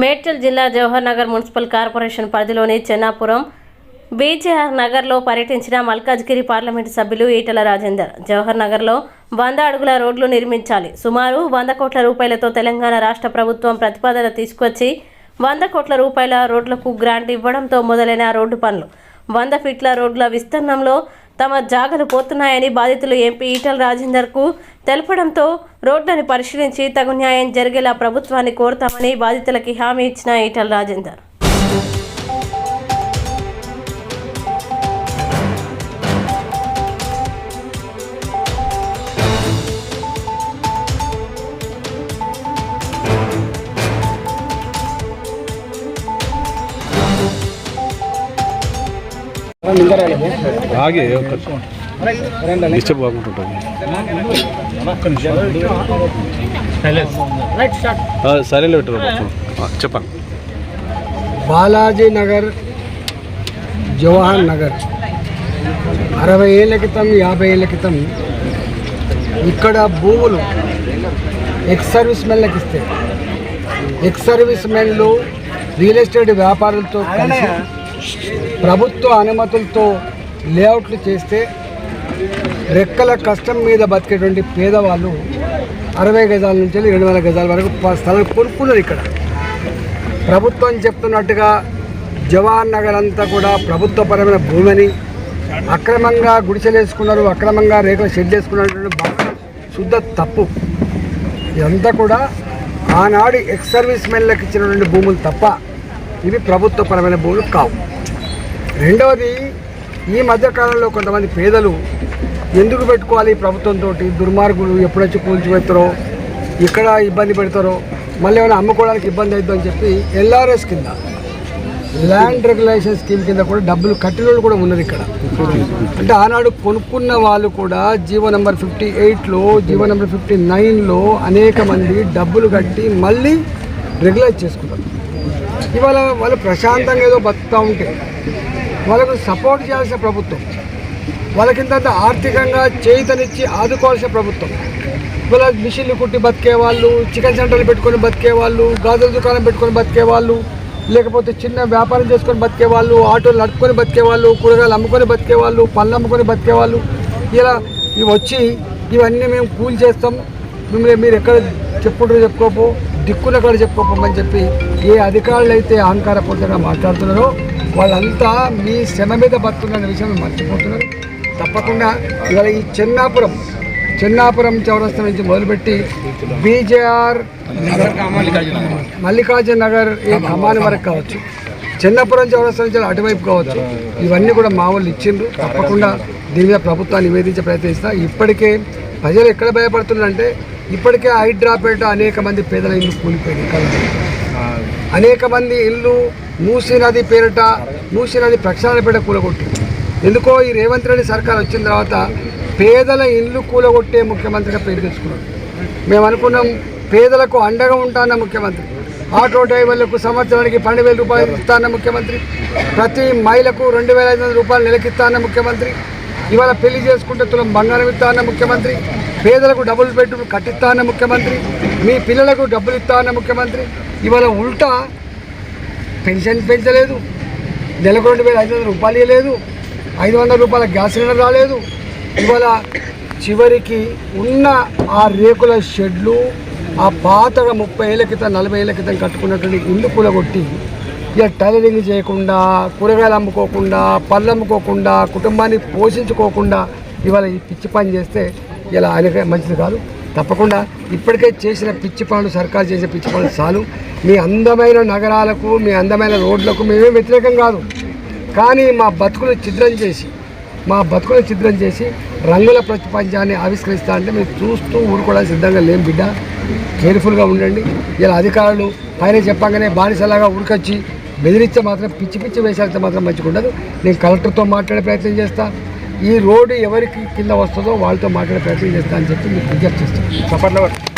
మేడ్చల్ జిల్లా Jawahar Nagar municipal corporation పరిధిలోని Chennapuram BJR నగర్లో పర్యటించిన మల్కాజ్గిరి పార్లమెంటు సభ్యులు ఈటల రాజేందర్. జవహర్ నగర్లో వంద అడుగుల రోడ్లు నిర్మించాలి. సుమారు వంద కోట్ల రూపాయలతో తెలంగాణ రాష్ట్ర ప్రభుత్వం ప్రతిపాదన తీసుకొచ్చి వంద కోట్ల రూపాయల రోడ్లకు గ్రాంట్ ఇవ్వడంతో మొదలైన రోడ్డు పనులు. వంద ఫీట్ల రోడ్ల విస్తీర్ణంలో తమ జాగలు పోతున్నాయని బాధితులు ఎంపీ ఈటల రాజేందర్కు తెలపడంతో రోడ్లను పరిశీలించి తగు న్యాయం జరిగేలా ప్రభుత్వాన్ని కోరుతామని బాధితులకి హామీ ఇచ్చిన ఈటల రాజేందర్. ఆగే డిస్టర్బ్ కాకుండా సరేలే చెప్పండి. బాలాజీ నగర్ జవహర్ నగర్. అరవై ఏళ్ళ క్రితం యాభై ఏళ్ళ క్రితం ఇక్కడ భూములు ఎక్స్ సర్వీస్ మెన్లకు ఇస్తే ఎక్స్ సర్వీస్ మెన్లు రియల్ ఎస్టేట్ వ్యాపారులతో కలిసి ప్రభుత్వ అనుమతులతో లేఅవుట్లు చేస్తే రెక్కల కష్టం మీద బతికేటువంటి పేదవాళ్ళు అరవై గజాల నుంచి రెండు వేల గజాల వరకు స్థలం కొనుక్కున్నారు ఇక్కడ. ప్రభుత్వం చెప్తున్నట్టుగా జవహర్ నగర్ అంతా కూడా ప్రభుత్వపరమైన భూమిని అక్రమంగా గుడిసెలేసుకున్నారు అక్రమంగా రేకుల షెడ్ వేసుకున్నటువంటి బాగా శుద్ధ తప్పు. ఇదంతా కూడా ఆనాడు ఎక్స్ సర్వీస్ మెన్లకు ఇచ్చినటువంటి భూములు తప్ప ఇవి ప్రభుత్వపరమైన భూములు కావు. రెండవది ఈ మధ్యకాలంలో కొంతమంది పేదలు ఎందుకు పెట్టుకోవాలి ప్రభుత్వంతో దుర్మార్గులు ఎప్పుడొచ్చి కూల్చిపెడతారో? ఇక్కడ ఇబ్బంది పెడతారో? మళ్ళీ ఏమైనా అమ్ముకోవడానికి ఇబ్బంది అవుతుందని చెప్పి ఎల్ఆర్ఎస్ కింద ల్యాండ్ రెగ్యులేషన్ స్కీమ్ కింద కూడా డబ్బులు కట్టిన కూడా ఉన్నది ఇక్కడ. అంటే ఆనాడు కొనుక్కున్న వాళ్ళు కూడా జీవో నెంబర్ ఫిఫ్టీ ఎయిట్లో జీవో నెంబర్ ఫిఫ్టీ నైన్లో అనేక మంది డబ్బులు కట్టి మళ్ళీ రెగ్యులైజ్ చేసుకున్నారు. ఇవాళ వాళ్ళు ప్రశాంతంగా ఏదో బతుకుతూ ఉంటే వాళ్ళకు సపోర్ట్ చేయాల్సిన ప్రభుత్వం. వాళ్ళకింత ఆర్థికంగా చేతనిచ్చి ఆదుకోవాల్సిన ప్రభుత్వం. ఇవాళ మిషన్లు కుట్టి బతికే వాళ్ళు చికెన్ సెంటర్లు పెట్టుకొని బతికే వాళ్ళు గాజుల దుకాణం పెట్టుకొని బతికే వాళ్ళు లేకపోతే చిన్న వ్యాపారం చేసుకొని బతికే వాళ్ళు ఆటోలు నడుపుకొని బతికే వాళ్ళు కూరగాయలు అమ్ముకొని బతికే వాళ్ళు పళ్ళు అమ్ముకొని బతికే వాళ్ళు ఇలా ఇవి వచ్చి ఇవన్నీ మేము కూల్ చేస్తాం. మిమ్మల్ని మీరు ఎక్కడ చెప్పుకుంటారో చెప్పుకోపో. దిక్కున కూడా చెప్పుకోమని చెప్పి ఏ అధికారులు అయితే అహంకారపూరితంగా మాట్లాడుతున్నారో వాళ్ళంతా మీ శ్రమ మీద బతుకున్న విషయం మర్చిపోతున్నారు. తప్పకుండా ఇవాళ ఈ చెన్నాపురం చిన్నాపురం చౌరస్తా నుంచి మొదలుపెట్టి బీజేఆర్ మల్లికార్జున నగర్ ఈ ఖమ్మాని వరకు కావచ్చు చిన్నపురం చౌరస్తా నుంచి అటువైపు కావచ్చు ఇవన్నీ కూడా మా వాళ్ళు ఇచ్చిండ్రు. తప్పకుండా దీని మీద ప్రభుత్వాన్ని నివేదించే ప్రయత్నిస్తా. ఇప్పటికే ప్రజలు ఎక్కడ భయపడుతున్నారంటే ఇప్పటికే హైడ్రాపేట అనేక మంది పేదల ఇల్లు కూలిపోయింది కాలంలో అనేక మంది ఇల్లు మూసీ నది పేరిట మూసీ నది ప్రక్షాళనపేట కూలగొట్టి ఎందుకో ఈ రేవంత్ రెడ్డి సర్కార్ వచ్చిన తర్వాత పేదల ఇల్లు కూలగొట్టే ముఖ్యమంత్రిగా పేరు తెచ్చుకున్నాడు మేము అనుకున్నాం పేదలకు అండగా ఉంటాన్న ముఖ్యమంత్రి ఆటో డ్రైవర్లకు సంవత్సరానికి పన్నెండు వేల రూపాయలు ఇస్తాన్న ముఖ్యమంత్రి ప్రతి మహిళకు రెండు వేల ఐదు వందల రూపాయలు నెలకిస్తాన్న ముఖ్యమంత్రి ఇవాళ పెళ్ళి చేసుకుంటే తులం బంగారం ఇస్తాన్న ముఖ్యమంత్రి పేదలకు డబ్బులు పెట్టు కట్టిస్తా అన్న ముఖ్యమంత్రి మీ పిల్లలకు డబ్బులు ఇస్తా అన్న ముఖ్యమంత్రి. ఇవాళ ఉల్టా పెన్షన్ పెంచలేదు నెలకు రెండు వేల ఐదు వందల రూపాయలు ఇవ్వలేదు ఐదు వందల రూపాయల గ్యాస్ సిలిండర్ రాలేదు. ఇవాళ చివరికి ఉన్న ఆ రేకుల షెడ్లు ఆ పాతగా ముప్పై ఏళ్ళ క్రితం నలభై ఏళ్ళ క్రితం కట్టుకున్నటువంటి ఇల్లు కూలగొట్టి ఇక టైలరింగ్ చేయకుండా కూరగాయలు అమ్ముకోకుండా పళ్ళు అమ్ముకోకుండా కుటుంబాన్ని పోషించుకోకుండా ఇవాళ ఈ పిచ్చి పని చేస్తే ఇలా ఆయనకే మంచిది కాదు. తప్పకుండా ఇప్పటికే చేసిన పిచ్చి పనులు సర్కారు చేసిన పిచ్చి పనులు చాలు. మీ అందమైన నగరాలకు మీ అందమైన రోడ్లకు మేమే వ్యతిరేకం కాదు. కానీ మా బతుకులు చిద్రం చేసి మా బతుకులు చిద్రం చేసి రంగుల ప్రతిపంచాన్ని ఆవిష్కరిస్తా అంటే మీరు చూస్తూ ఊరుకోవడానికి సిద్ధంగా లేం బిడ్డ. కేర్ఫుల్గా ఉండండి. ఇలా అధికారులు పైన చెప్పగానే బానిసలాగా ఉరికొచ్చి బెదిరిస్తే మాత్రం పిచ్చి పిచ్చి వేసేస్తే మాత్రం మంచిగా ఉండదు. నేను కలెక్టర్తో మాట్లాడే ప్రయత్నం చేస్తా. ఈ రోడ్డు ఎవరికి కింద వస్తుందో వాళ్ళతో మాట్లాడే ప్రయత్నం చేస్తా అని చెప్పి మీకు విజ్ఞప్తి చేస్తాను